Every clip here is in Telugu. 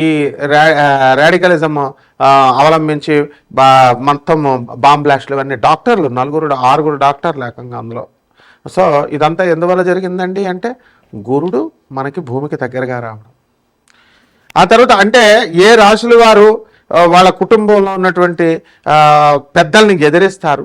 ఈ రా రాడికలిజం అవలంబించి బా మొత్తం బాంబ్ బ్లాస్ట్లు ఇవన్నీ డాక్టర్లు నలుగురు ఆరుగురు డాక్టర్లు ఏకంగా అందులో. సో ఇదంతా ఎందువల్ల జరిగిందండి అంటే గురుడు మనకి భూమికి దగ్గరగా రావడం. ఆ తర్వాత అంటే ఏ రాశుల వారు వాళ్ళ కుటుంబంలో ఉన్నటువంటి పెద్దల్ని ఎదిరిస్తారు?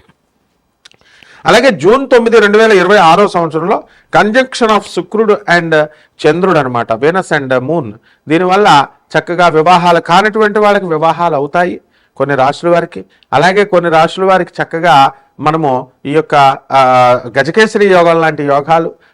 అలాగే జూన్ తొమ్మిది రెండు వేల ఇరవై ఆరో సంవత్సరంలో కంజంక్షన్ ఆఫ్ శుక్రుడు అండ్ చంద్రుడు అనమాట వీనస్ అండ్ మూన్ దీనివల్ల చక్కగా వివాహాలు కానటువంటి వాళ్ళకి వివాహాలు అవుతాయి కొన్ని రాశుల వారికి. అలాగే కొన్ని రాశుల వారికి చక్కగా మనము ఈ యొక్క ఆ, గజకేసరి యోగాలు లాంటి యోగాలు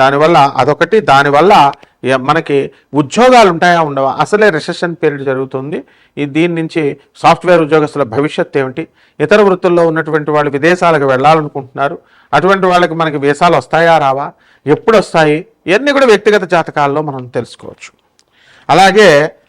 దానివల్ల అదొకటి. దానివల్ల మనకి ఉద్యోగాలు ఉంటాయా ఉండవా? అసలే రిసెషన్ పీరియడ్ జరుగుతుంది. ఈ దీని నుంచి సాఫ్ట్వేర్ ఉద్యోగస్తుల భవిష్యత్ ఏమిటి? ఇతర వృత్తుల్లో ఉన్నటువంటి వాళ్ళు విదేశాలకు వెళ్ళాలనుకుంటున్నారు. అటువంటి వాళ్ళకి మనకి వీసాలు వస్తాయా రావా? ఎప్పుడు వస్తాయి ఇవన్నీ కూడా వ్యక్తిగత జాతకాల్లో మనం తెలుసుకోవచ్చు. అలాగే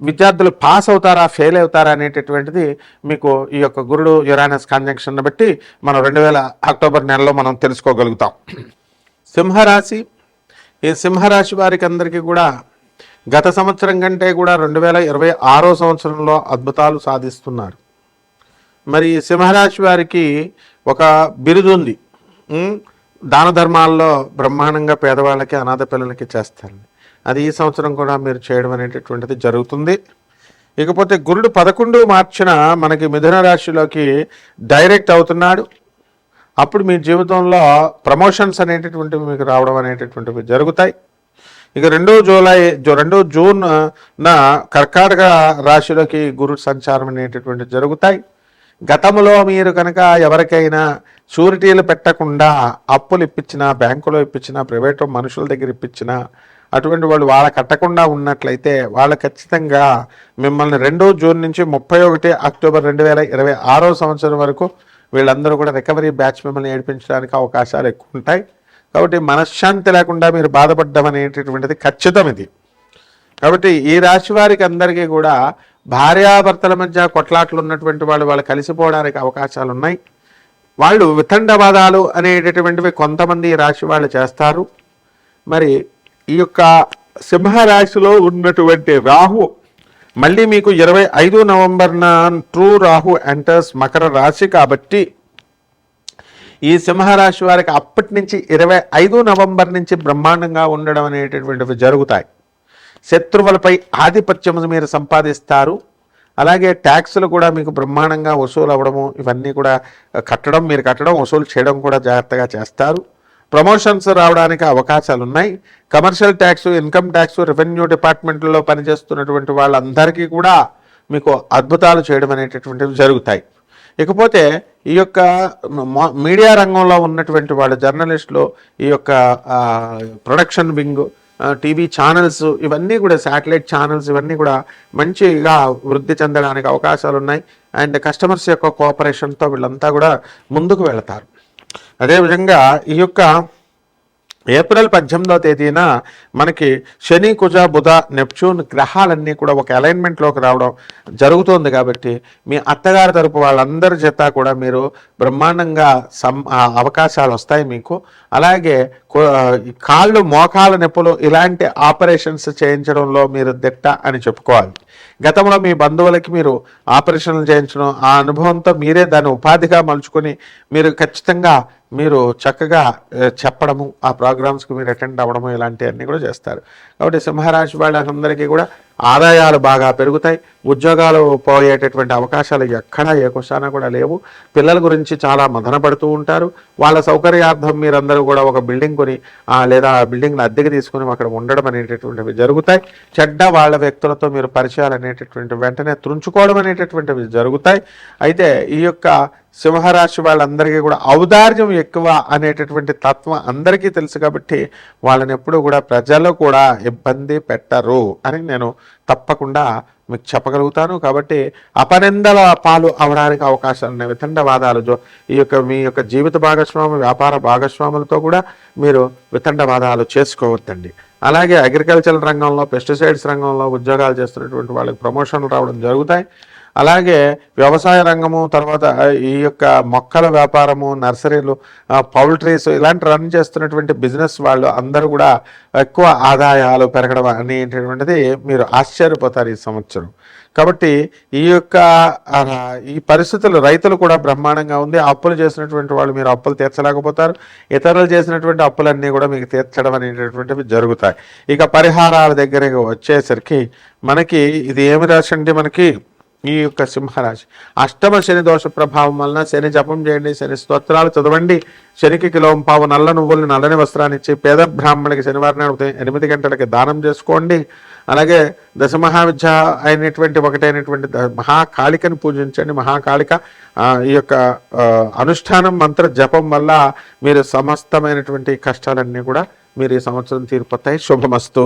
విద్యార్థులు పాస్ అవుతారా ఫెయిల్ అవుతారా అనేటటువంటిది మీకు ఈ యొక్క గురుడు యురానస్ కాంజంక్షన్ బట్టి మనం రెండు వేల అక్టోబర్ నెలలో మనం తెలుసుకోగలుగుతాం. సింహరాశి ఈ సింహరాశి వారికి అందరికీ కూడా గత సంవత్సరం కంటే కూడా రెండు వేల ఇరవై ఆరో సంవత్సరంలో అద్భుతాలు సాధిస్తున్నారు. మరి ఈ సింహరాశి వారికి ఒక బిరుదు ఉంది. దాన ధర్మాల్లో బ్రహ్మాండంగా పేదవాళ్ళకి అనాథ పిల్లలకి చేస్తారు. అది ఈ సంవత్సరం కూడా మీరు చేయడం అనేటటువంటిది జరుగుతుంది. ఇకపోతే గురుడు పదకొండు మార్చిన మనకి మిథున రాశిలోకి డైరెక్ట్ అవుతున్నాడు. అప్పుడు మీ జీవితంలో ప్రమోషన్స్ అనేటటువంటివి మీకు రావడం అనేటటువంటివి జరుగుతాయి. ఇక రెండో జూలై రెండో జూన్ నా కర్కాటక రాశిలోకి గురు సంచారం అనేటటువంటి జరుగుతాయి. గతంలో మీరు కనుక ఎవరికైనా షూరిటీలు పెట్టకుండా అప్పులు ఇప్పించినా బ్యాంకులో ఇప్పించినా ప్రైవేట్ మనుషుల దగ్గర ఇప్పించినా అటువంటి వాళ్ళు వాళ్ళ కట్టకుండా ఉన్నట్లయితే వాళ్ళు ఖచ్చితంగా మిమ్మల్ని రెండో జూన్ నుంచి ముప్పై ఒకటి అక్టోబర్ రెండు వేల ఇరవై ఆరో సంవత్సరం వరకు వీళ్ళందరూ కూడా రికవరీ బ్యాచ్ మిమ్మల్ని ఏడిపించడానికి అవకాశాలు ఎక్కువ ఉంటాయి. కాబట్టి మనశ్శాంతి లేకుండా మీరు బాధపడ్డం అనేటటువంటిది ఖచ్చితం ఇది. కాబట్టి ఈ రాశి వారికి అందరికీ కూడా భార్యాభర్తల మధ్య కొట్లాట్లు ఉన్నటువంటి వాళ్ళు వాళ్ళు కలిసిపోవడానికి అవకాశాలు ఉన్నాయి. వాళ్ళు వితండవాదాలు అనేటటువంటివి కొంతమంది ఈ రాశి వాళ్ళు చేస్తారు. మరి ఈ యొక్క సింహరాశిలో ఉన్నటువంటి రాహు మళ్ళీ మీకు ఇరవై ఐదు నవంబర్న ట్రూ రాహు ఎంటర్స్ మకర రాశి కాబట్టి ఈ సింహరాశి వారికి అప్పటి నుంచి ఇరవై ఐదు నవంబర్ నుంచి బ్రహ్మాండంగా ఉండడం అనేటటువంటివి జరుగుతాయి. శత్రువులపై ఆధిపత్యం మీరు సంపాదిస్తారు. అలాగే ట్యాక్సులు కూడా మీకు బ్రహ్మాండంగా వసూలు అవ్వడము ఇవన్నీ కూడా కట్టడం మీరు కట్టడం వసూలు చేయడం కూడా జాగ్రత్తగా చేస్తారు. ప్రమోషన్స్ రావడానికి అవకాశాలు ఉన్నాయి commercial tax income tax revenue డిపార్ట్మెంట్లో పనిచేస్తున్నటువంటి వాళ్ళందరికీ కూడా మీకు అద్భుతాలు చేయడం అనేటటువంటివి జరుగుతాయి. ఇకపోతే ఈ యొక్క మీడియా రంగంలో ఉన్నటువంటి వాళ్ళ జర్నలిస్టులు ఈ యొక్క ప్రొడక్షన్ వింగ్ టీవీ ఛానల్స్ ఇవన్నీ కూడా శాటిలైట్ ఛానల్స్ ఇవన్నీ కూడా మంచిగా వృద్ధి చెందడానికి అవకాశాలు ఉన్నాయి అండ్ కస్టమర్స్ యొక్క కోఆపరేషన్తో వీళ్ళంతా కూడా ముందుకు వెళతారు. అదేవిధంగా ఈ యొక్క ఏప్రిల్ పద్దెనిమిదవ తేదీన మనకి శని కుజ బుధ నెప్చూన్ గ్రహాలన్నీ కూడా ఒక అలైన్మెంట్లోకి రావడం జరుగుతోంది కాబట్టి మీ అత్తగారి తరపు వాళ్ళందరి చేత కూడా మీరు బ్రహ్మాండంగా సం అవకాశాలు వస్తాయి మీకు. అలాగే కాళ్ళు మోకాళ్ళ నొప్పులు ఇలాంటి ఆపరేషన్స్ చేయించడంలో మీరు దిట్ట అని చెప్పుకోవాలి. గతంలో మీ బంధువులకి మీరు ఆపరేషన్లు చేయించడం ఆ అనుభవంతో మీరే దాన్ని ఉపాధిగా మలుచుకొని మీరు ఖచ్చితంగా మీరు చక్కగా చెప్పడము ఆ ప్రోగ్రామ్స్కి మీరు అటెండ్ అవ్వడము ఇలాంటివన్నీ కూడా చేస్తారు. కాబట్టి సింహరాశి వాళ్ళందరికీ కూడా ఆదాయాలు బాగా పెరుగుతాయి. ఉద్యోగాలు పోయేటటువంటి అవకాశాలు ఎక్కడా ఏ కుషానా కూడా లేవు. పిల్లల గురించి చాలా మదన పడుతూ ఉంటారు. వాళ్ళ సౌకర్యార్థం మీరందరూ కూడా ఒక బిల్డింగ్ కొని లేదా ఆ బిల్డింగ్ని అద్దెకి తీసుకుని అక్కడ ఉండడం అనేటటువంటివి జరుగుతాయి. చెడ్డ వాళ్ళ వ్యక్తులతో మీరు పరిచయాలు అనేటటువంటి వెంటనే త్రుంచుకోవడం అనేటటువంటివి జరుగుతాయి. అయితే ఈ యొక్క సింహరాశి వాళ్ళందరికీ కూడా ఔదార్యం ఎక్కువ అనేటటువంటి తత్వం అందరికీ తెలుసు కాబట్టి వాళ్ళని ఎప్పుడూ కూడా ప్రజలు కూడా ఇబ్బంది పెట్టరు అని నేను తప్పకుండా మీకు చెప్పగలుగుతాను. కాబట్టి అపనిందల పాలు అవడానికి అవకాశాలు ఉన్నాయి. వితండవాదాలు ఈ యొక్క మీ యొక్క జీవిత భాగస్వామి వ్యాపార భాగస్వాములతో కూడా మీరు వితండవాదాలు చేసుకోవద్దండి. అలాగే అగ్రికల్చర్ రంగంలో పెస్టిసైడ్స్ రంగంలో ఉద్యోగాలు చేస్తున్నటువంటి వాళ్ళకి ప్రమోషన్లు రావడం జరుగుతాయి. అలాగే వ్యవసాయ రంగము తర్వాత ఈ యొక్క మొక్కల వ్యాపారము నర్సరీలు పౌల్ట్రీస్ ఇలాంటి రన్ చేస్తున్నటువంటి బిజినెస్ వాళ్ళు అందరూ కూడా ఎక్కువ ఆదాయాలు పెరగడం అనేటువంటిది మీరు ఆశ్చర్యపోతారు ఈ సంవత్సరం. కాబట్టి ఈ యొక్క ఈ పరిస్థితులు రైతులు కూడా బ్రహ్మాండంగా ఉంది. అప్పులు చేసినటువంటి వాళ్ళు మీరు అప్పులు తీర్చలేకపోతారు. ఇతరులు చేసినటువంటి అప్పులన్నీ కూడా మీకు తీర్చడం అనేటటువంటివి జరుగుతాయి. ఇక పరిహారాల దగ్గరికి వచ్చేసరికి మనకి ఇది ఏమి రాసండి మనకి? ఈ యొక్క సింహరాశి. అష్టమ శని దోష ప్రభావం వలన శని జపం చేయండి శని స్తోత్రాలు చదవండి. శనికి కిలోం పావు నల్ల నువ్వుల్ని నల్లని వస్త్రాన్ని ఇచ్చి పేద బ్రాహ్మణుడికి శనివారం నాడు ఎనిమిది గంటలకి దానం చేసుకోండి. అలాగే దశమహావిద్య అయినటువంటి ఒకటైనటువంటి మహాకాళికను మహాకాళికని పూజించండి. మహాకాళిక ఈ యొక్క అనుష్ఠానం మంత్ర జపం వల్ల మీరు సమస్తమైనటువంటి కష్టాలన్నీ కూడా మీరు ఈ సంవత్సరం తీరిపోతాయి. శుభమస్తు.